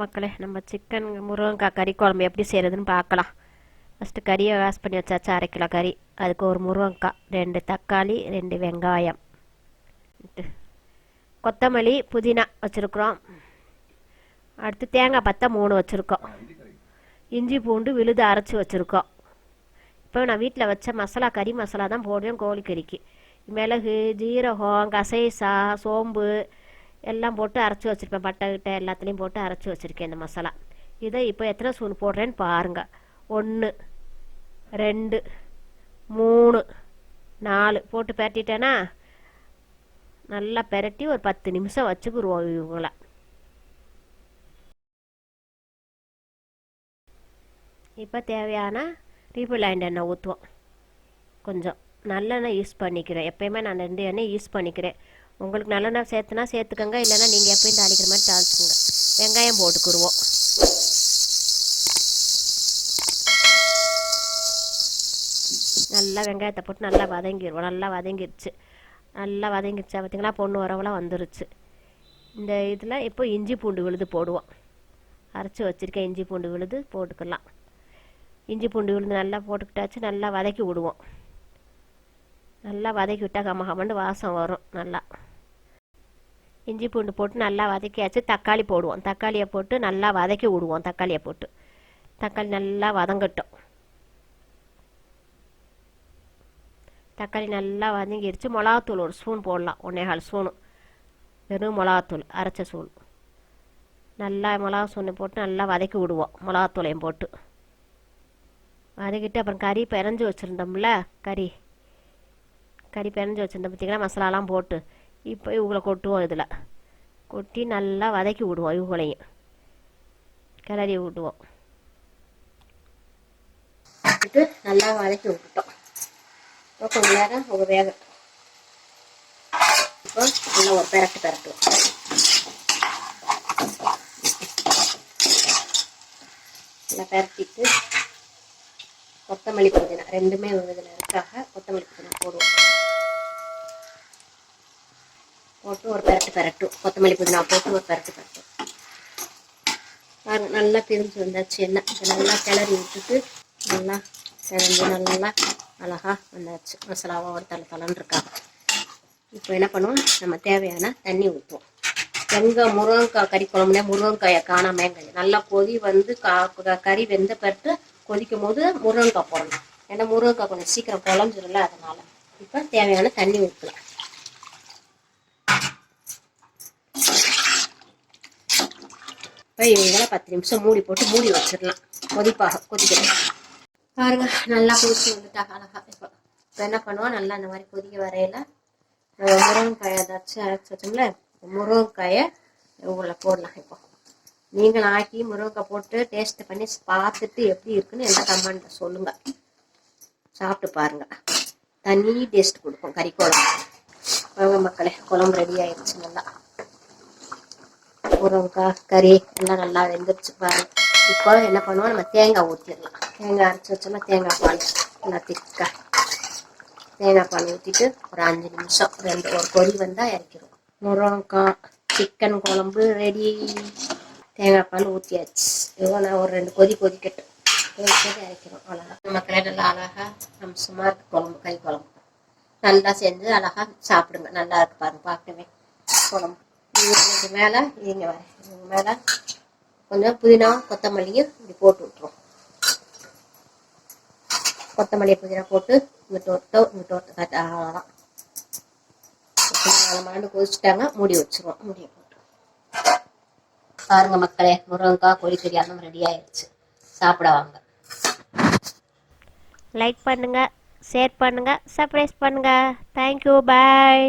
மக்களே நம்ம சிக்கன் முருங்கக்காய் கறி குழம்பு எப்படி செய்கிறதுன்னு பார்க்கலாம். ஃபஸ்ட்டு கறியை வாஷ் பண்ணி வச்சாச்சு அரை கிலோ கறி. அதுக்கு ஒரு முருங்கக்காய் ரெண்டு தக்காளி ரெண்டு வெங்காயம். கொத்தமல்லி புதினா வச்சுருக்குறோம். அடுத்து தேங்காய் பத்தா மூணு வச்சுருக்கோம். இஞ்சி பூண்டு விழுது அரைச்சி வச்சுருக்கோம். இப்போ நான் வீட்டில் வச்ச மசாலா கறி மசாலா தான் போடுவேன் கோழிக்கறிக்கு. மிளகு ஜீரகம் கசைசா சோம்பு எல்லாம் போட்டு அரைச்சி வச்சுருப்பேன். பட்டை கிட்ட எல்லாத்துலேயும் போட்டு அரைச்சி வச்சுருக்கேன் இந்த மசாலா. இதை இப்போ எத்தனை ஸ்பூன் போடுறேன்னு பாருங்கள் ஒன்று ரெண்டு மூணு நாலு. போட்டு பெரட்டிட்டேன்னா நல்லா பெரட்டி ஒரு பத்து நிமிஷம் வச்சுக்குருவோம் இவங்கள. இப்போ தேவையான ரீஃபில் எண்ணெய் ஊற்றுவோம் கொஞ்சம் நல்லெண்ணெய் யூஸ் பண்ணிக்கிறேன். எப்பயுமே நான் ரெண்டு எண்ணெய் யூஸ் பண்ணிக்கிறேன். உங்களுக்கு நல்லெண்ணெய் சேர்த்துனா சேர்த்துக்கோங்க இல்லைன்னா நீங்கள் எப்பயும் தாளிக்கிற மாதிரி தாளிச்சுக்கோங்க. வெங்காயம் போட்டுக்குருவோம். நல்லா வெங்காயத்தை போட்டு நல்லா வதங்கிடுவோம் நல்லா வதங்கிடுச்சு நல்லா வதங்கிடுச்சா பார்த்தீங்களா? பொண்ணு வரவெல்லாம் வந்துருச்சு. இந்த இதில் இப்போ இஞ்சி பூண்டு விழுது போடுவோம். அரைச்சி வச்சுருக்கேன் இஞ்சி பூண்டு விழுது போட்டுக்கலாம். இஞ்சி பூண்டு விழுந்து நல்லா போட்டுக்கிட்டாச்சு நல்லா வதக்கி விடுவோம். நல்லா வதக்கி விட்டால் கம்ம வாசம் வரும் நல்லா. இஞ்சி பூண்டு போட்டு நல்லா வதக்கியாச்சு தக்காளி போடுவோம். தக்காளியை போட்டு நல்லா வதக்கி விடுவோம் தக்காளியை போட்டு. தக்காளி நல்லா வதங்கட்டும். தக்காளி நல்லா வதங்கிடுச்சு மிளகாத்தூள் ஒரு ஸ்பூன் போடலாம். ஒன்றேகால் ஸ்பூனு. வெறும் மிளகாத்தூள் அரைச்ச சூள் நல்லா மிளகா சூனை போட்டு நல்லா வதக்கி விடுவோம் மிளகாத்தூளையும் போட்டு. வதக்கிட்டு அப்புறம் கறி பிறஞ்சி வச்சுருந்தோம்ல கறி. கறி பிறஞ்சி வச்சுருந்தோம் பார்த்திங்கன்னா மசாலாலாம் போட்டு இப்போ இவங்களை கொட்டுவோம் இதில். கொட்டி நல்லா வதக்கி விடுவோம் இவங்களையும். கிளறி விடுவோம். விட்டு நல்லா வதக்கி விட்டுட்டோம். இப்போ கொஞ்ச நேரம் ஒரு வேகட்டும் இப்போ நல்லா ஒரு பெரட்டு பெரட்டுவோம் நல்லா பெரட்டிட்டு கொத்தமல்லி புதினா ரெண்டுமே இதில் இருக்காக கொத்தமல்லி புதினா போடுவோம். போட்டு ஒரு பெரட்டு பெரட்டும் கொத்தமல்லி புதினா போட்டு ஒரு பெரட்டு பெரட்டும் பாருங்க நல்லா பிரிஞ்சு வந்தாச்சு என்ன இதை நல்லா கிளறி விட்டுட்டு நல்லா கிளம்பி நல்லா அழகா வந்தாச்சு. மசாலாவாக ஒரு தலை தலைன்னு இருக்காங்க இப்போ என்ன பண்ணுவோம்? நம்ம தேவையான தண்ணி ஊற்றுவோம் எங்கே முருங்கைக்காய் கறி குழம்புனே முருங்கைக்காயை காணாமங்க நல்லா கொதி வந்து கா கறி வெந்த பட்டு கொதிக்கும் போது முருங்கைக்காய் போடணும். ஏன்னா முருங்கைக்காய் கொஞ்சம் சீக்கிரம் குழஞ்சிரும்ல அதனால. இப்போ தேவையான தண்ணி ஊற்றலாம் இப்போ இவங்களாம் பத்து நிமிஷம் மூடி போட்டு மூடி வச்சிடலாம். கொதிப்பாக கொதிக்கணும் பாருங்க நல்லா கொதிச்சு வந்துட்டாங்க அழகா. இப்போ இப்போ என்ன பண்ணுவோம்? நல்லா இந்த மாதிரி கொதிக்க வரையில முருங்கைக்காய் ஏதாச்சும் அரைச்சி வச்சோம்ல? முருங்கைக்காயை உங்களை போடலாம் இப்போ. நீங்களும் ஆக்கி முருங்கைக்காய் போட்டு டேஸ்ட் பண்ணி பார்த்துட்டு எப்படி இருக்குன்னு எந்த கமெண்ட்ல சொல்லுங்க. சாப்பிட்டு பாருங்க. தனி டேஸ்ட் கொடுக்கும் கறி குழம்பு. மக்களே குழம்பு ரெடி ஆயிடுச்சு நல்லா. முருங்கைக்காய் கறி எல்லாம் நல்லா வெந்துருச்சு பாருங்க இப்போ என்ன பண்ணுவோம்? நம்ம தேங்காய் ஊற்றிடலாம் தேங்காய் அரைச்சி வச்சோம்னா தேங்காய் பால் நல்லா திக்கா. தேங்காய் பால் ஊற்றிட்டு ஒரு அஞ்சு நிமிஷம் ரெண்டு ஒரு கொதி வந்தால் இறக்கிடுவோம். முருங்கக்காய் சிக்கன் குழம்பு ரெடி தேங்காய் பால் ஊற்றியாச்சு இவ்வளோ நான் ஒரு ரெண்டு கொதி கொதிக்கட்டும். அரைக்கிறோம். இறக்கிறோம் அவ்வளோதான் மக்களே நல்லா அழகாக அம்சமாக இருக்கு குழம்பு கை குழம்பு. நல்லா செஞ்சு அழகாக சாப்பிடுங்க. நல்லா இருக்கு பாருங்க. பார்க்கவே. குழம்பு. இதுக்கு மேலே இங்க வர இதுக்கு மேலே கொஞ்சம் புதினா கொத்தமல்லியும் இப்படி போட்டு விட்ருவோம் கொத்தமல்லி புதினா போட்டு இங்கிட்ட ஒட்டோ இங்கிட்ட ஒட்ட கட்ட அவ்வளோதான் நாலு மணி கொதிச்சுட்டாங்க மூடி வச்சிருவோம். மூடி பாருங்க மக்களே முருங்கக்காய் கோழிக்கறி அந்த ரெடி ஆயிடுச்சு சாப்பிட வாங்க லைக் பண்ணுங்க ஷேர் பண்ணுங்க சர்ப்ரைஸ் பண்ணுங்க. Thank you bye